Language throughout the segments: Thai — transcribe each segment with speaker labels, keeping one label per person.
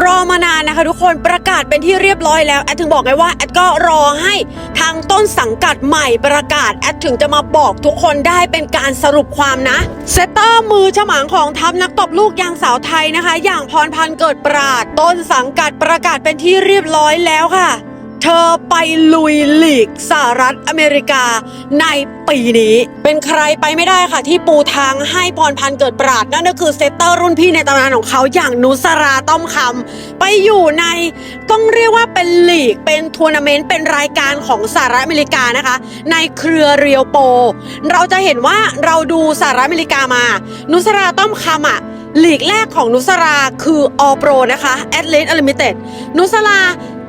Speaker 1: รอมานานนะคะ ทุกคนประกาศเป็นที่เรียบร้อยแล้วแอดถึงบอกไงว่าแอดก็รอให้ทางต้นสังกัดใหม่ประกาศแอดถึงจะมาบอกทุกคนได้เป็นการสรุปความนะเซตเตอร์มือฉมังของทัพนักตบลูกยางสาวไทยนะคะ อย่างพรพันธ์เกิดปราดต้นสังกัดประกาศเป็นที่เรียบร้อยแล้วค่ะ เธอไปลุยลีกสหรัฐอเมริกาในปีนี้ เป็นใครไปไม่ได้ค่ะที่ปูทางให้พรพันธ์เกิดปราด นั่นก็คือเซตเตอร์รุ่นพี่ในตำนานของเขาอย่างนุสราต้อมคำไปอยู่ในต้องเรียกว่าเป็นลีกเป็นทัวร์นาเมนต์เป็นรายการของสหรัฐอเมริกานะคะ ในเครือเรียวโป เราจะเห็นว่าเราดูสหรัฐอเมริกามา นุสราต้อมคำอะลีกแรกของนุสราคือออโปรนะคะ a t l e t e Unlimited นุสรา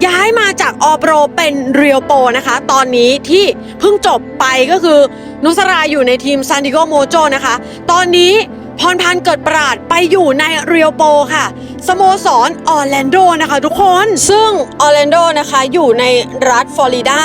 Speaker 1: ย้ายมาจากออโปรเป็นเรียวโปนะคะ ตอนนี้ที่เพิ่งจบไปก็คือนุสราอยู่ในทีมซานดิโกโมโจนะคะ ตอนนี้พรพันธ์เกิดปราดไปอยู่ในเรียวโปค่ะ สโมสรออร์แลนโดนะคะทุกคน ซึ่งออร์แลนโดนะคะอยู่ในรัฐฟลอริดา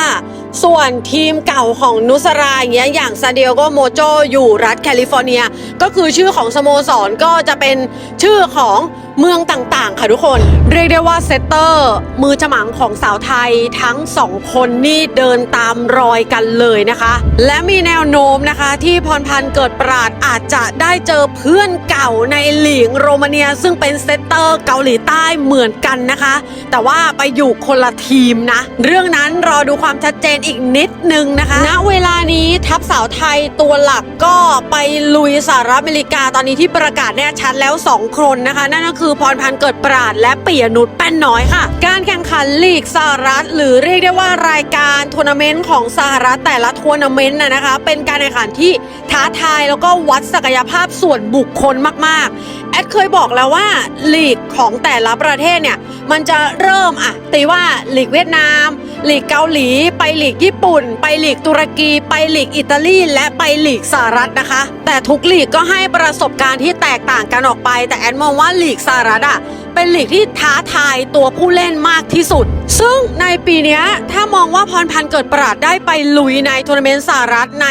Speaker 1: ส่วนทีมเก่าของนุสราอย่างเงี้ยอย่างซานดิเอโกโมโจอยู่รัฐแคลิฟอร์เนีย ก็คือชื่อของสโมสรก็จะเป็นชื่อของ เมืองต่างๆ ค่ะทุกคน เรียกได้ว่าเซตเตอร์มือฉมังของสาวไทยทั้งสองคนนี่เดินตามรอยกันเลยนะคะ และมีแนวโน้มนะคะที่พรพันธ์เกิดปราดอาจจะได้เจอเพื่อนเก่าในหลีกโรมาเนีย ซึ่งเป็นเซตเตอร์เกาหลีใต้เหมือนกันนะคะ แต่ว่าไปอยู่คนละทีมนะ เรื่องนั้นรอดูความชัดเจนอีกนิดนึงนะคะณเวลานี้ทัพสาวไทยตัวหลักก็ไปลุยสหรัฐอเมริกาตอนนี้ที่ประกาศแน่ชัดแล้ว 2 คนนะคะ นั่นก็คือือพรพันธ์เกิดปราดและปิยนุชแป้นน้อยค่ะ การแข่งขันลีกสหรัฐ หรือเรียกได้ว่ารายการทัวร์นาเมนต์ของสหรัฐแต่ละทัวร์นาเมนต์นะนะคะ เป็นการแข่งขันที่ท้าทายแล้วก็วัดศักยภาพส่วนบุคคลมาก ๆ แอดเคยบอกแล้วว่าลีกของแต่ละประเทศเนี่ย มันจะเริ่มอะตีว่าลีกเวียดนาม ลีกเกาหลี ไปลีกญี่ปุ่น ไปลีกตุรกี ไปลีกอิตาลี และไปลีกสหรัฐนะคะ แต่ทุกลีกก็ให้ประสบการณ์ที่แตกต่างกันออกไป แต่แอนมองว่าลีกสหรัฐอะเป็นลีกที่ท้าทายตัวผู้เล่นมากที่สุด ซึ่งในปีนี้ถ้ามองว่าพรพันธ์เกิดปราดได้ไปลุยในทัวร์นาเมนต์สหรัฐใน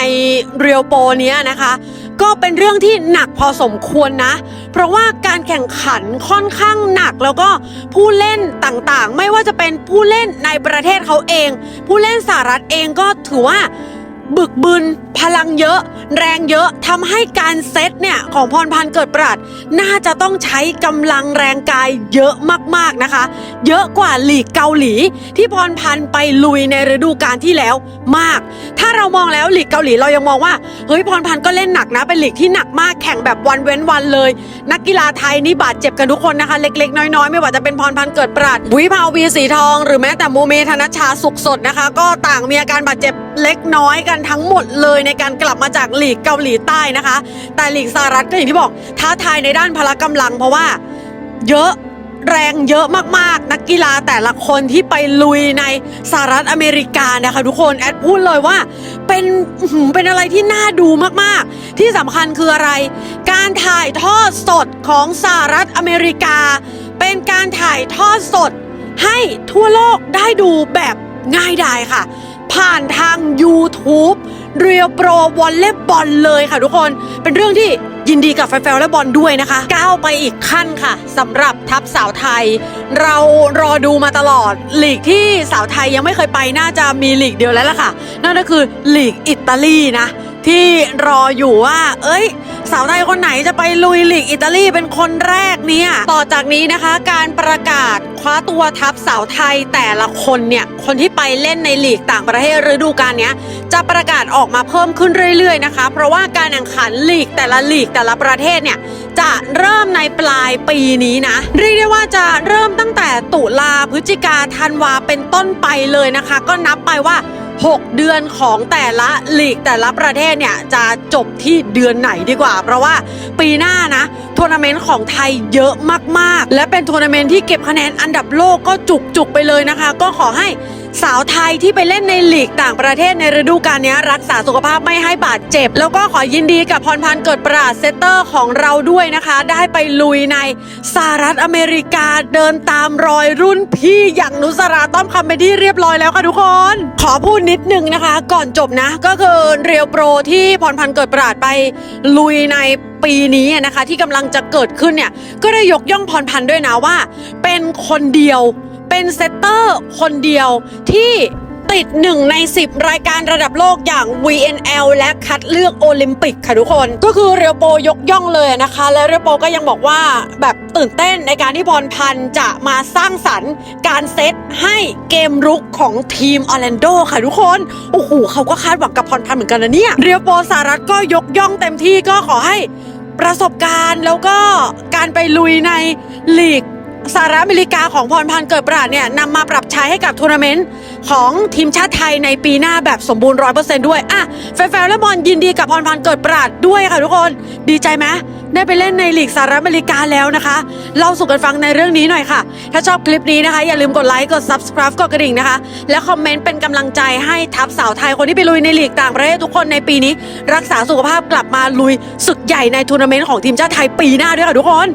Speaker 1: เรียวโปเนี้ยนะคะ ก็เป็นเรื่องที่หนักพอสมควรนะ เพราะว่าการแข่งขันค่อนข้างหนักแล้วก็ผู้เล่นต่างๆ ไม่ว่าจะเป็นผู้เล่นในประเทศเขาเอง ผู้เล่นสหรัฐเองก็ถือว่า บึกบึน พลังเยอะ แรงเยอะทำให้การเซตเนี่ยของพรพันธ์เกิดปราดน่าจะต้องใช้กำลังแรงกายเยอะมากๆนะคะ เยอะกว่าหลีกเกาหลี ที่พรพันธ์ไปลุยในฤดูกาลที่แล้วมาก ถ้าเรามองแล้วหลีกเกาหลีเรายังมองว่าเฮ้ยพรพันธ์ก็เล่นหนักนะเป็นหลีกที่หนักมากแข่งแบบวันเว้นวันเลย นักกีฬาไทยนี่บาดเจ็บกันทุกคนนะคะ เล็ก ๆ น้อยๆ ไม่ว่าจะเป็นพรพันธ์เกิดปราดวิภาวีสีทอง หรือแม้แต่โมเมธนชชาสุขสดนะคะ ก็ต่างมีอาการบาดเจ็บเล็กน้อยกันทั้งหมดเลยในการกลับมาจากหลีกเกาหลีใต้นะคะ แต่หลีกสหรัฐก็อย่างที่บอกท้าทายในด้านพละกำลัง เพราะว่าเยอะแรงเยอะมากๆ นักกีฬาแต่ละคนที่ไปลุยในสหรัฐอเมริกานะคะทุกคนแอดพูดเลยว่าเป็นเป็นอะไรที่น่าดูมากๆ ที่สำคัญคืออะไร การถ่ายทอดสดของสหรัฐอเมริกา เป็นการถ่ายทอดสดให้ทั่วโลกได้ดูแบบง่ายดายค่ะ ผ่านทาง YouTube เรียโปรวอลเล่บอลเลยค่ะทุกคนเป็นเรื่องที่ยินดีกับแฟนๆวอลเลย์บอลด้วยนะคะ ก้าวไปอีกขั้นค่ะสำหรับทัพสาวไทย เรารอดูมาตลอดลีกที่สาวไทยยังไม่เคยไปน่าจะมีลีกเดียวแล้วล่ะค่ะ นั่นก็คือลีกอิตาลีนะ ที่รออยู่ว่า เอ้ย สาวไทยคนไหนจะไปลุยลีกอิตาลีเป็นคนแรกเนี่ยต่อจากนี้นะคะการประกาศคว้าตัวทัพสาวไทยแต่ละคนเนี่ยคนที่ไปเล่นในลีกต่างประเทศฤดูกาลเนี้ยจะประกาศออกมาเพิ่มขึ้นเรื่อยๆนะคะ เพราะว่าการแข่งขันลีกแต่ละลีกแต่ละประเทศเนี่ยจะเริ่มในปลายปีนี้นะ เรียกได้ว่าจะเริ่มตั้งแต่ตุลาพฤศจิกาธันวาเป็นต้นไปเลยนะคะ ก็นับไปว่า 6 เดือนของแต่ละลีกแต่ละประเทศเนี่ยจะจบที่เดือนไหนดีกว่า เพราะว่าปีหน้านะทัวร์นาเมนต์ของไทยเยอะมากๆ และเป็นทัวร์นาเมนต์ที่เก็บคะแนนอันดับโลกก็จุกๆไปเลยนะคะ ก็ขอให้ สาวไทยที่ไปเล่นในลีกต่างประเทศในฤดูกาลนี้รักษาสุขภาพไม่ให้บาดเจ็บ แล้วก็ขอยินดีกับพรพันธ์เกิดปราดเซตเตอร์ของเราด้วยนะคะ ได้ไปลุยในสหรัฐอเมริกาเดินตามรอยรุ่นพี่อย่างนุสราต้อมคำไปที่เรียบร้อยแล้วค่ะทุกคน ขอพูดนิดนึงนะคะ ก่อนจบนะ ก็คือเรียวโปรที่พรพันธ์เกิดปราดไปลุยในปีนี้นะคะที่กำลังจะเกิดขึ้นเนี่ยก็ได้ยกย่องพรพันธ์ด้วยนะว่า เป็นคนเดียว เป็นเซตเตอร์คนเดียวที่ติดหนึ่งใน 10 รายการระดับโลกอย่าง VNL และคัดเลือกโอลิมปิกค่ะทุกคน ก็คือเรียวโปยกย่องเลยนะคะ และเรียวโปก็ยังบอกว่าแบบตื่นเต้นในการที่พรพันธ์จะมาสร้างสรรค์การเซตให้เกมรุกของทีมออร์แลนโดค่ะทุกคน โอ้โหเขาก็คาดหวังกับพรพันธ์เหมือนกันนะเนี่ย เรียวโปสหรัฐก็ยกย่องเต็มที่ก็ขอให้ประสบการณ์แล้วก็การไปลุยในลีก สหรัฐอเมริกาของพรพันธ์เกิดปราดเนี่ยนำมาปรับใช้ให้กับทัวร์นาเมนต์ของทีมชาติไทยในปีหน้าแบบสมบูรณ์ร้อยเปอร์เซนต์ด้วยอะแฟนๆและบอลยินดีกับพรพันธ์เกิดปราดด้วยค่ะทุกคน ดีใจไหมได้ไปเล่นในลีกสหรัฐอเมริกาแล้วนะคะ เล่าสู่กันฟังในเรื่องนี้หน่อยค่ะ ถ้าชอบคลิปนี้นะคะ อย่าลืมกดไลค์กด subscribe กดกระดิ่งนะคะ และคอมเมนต์เป็นกำลังใจให้ทัพสาวไทยคนที่ไปลุยในลีกต่างประเทศทุกคนในปีนี้ รักษาสุขภาพกลับมาลุยศึกใหญ่ในทัวร์นาเมนต์ของทีมชาติไทยปีหน้าด้วยค่ะทุกคน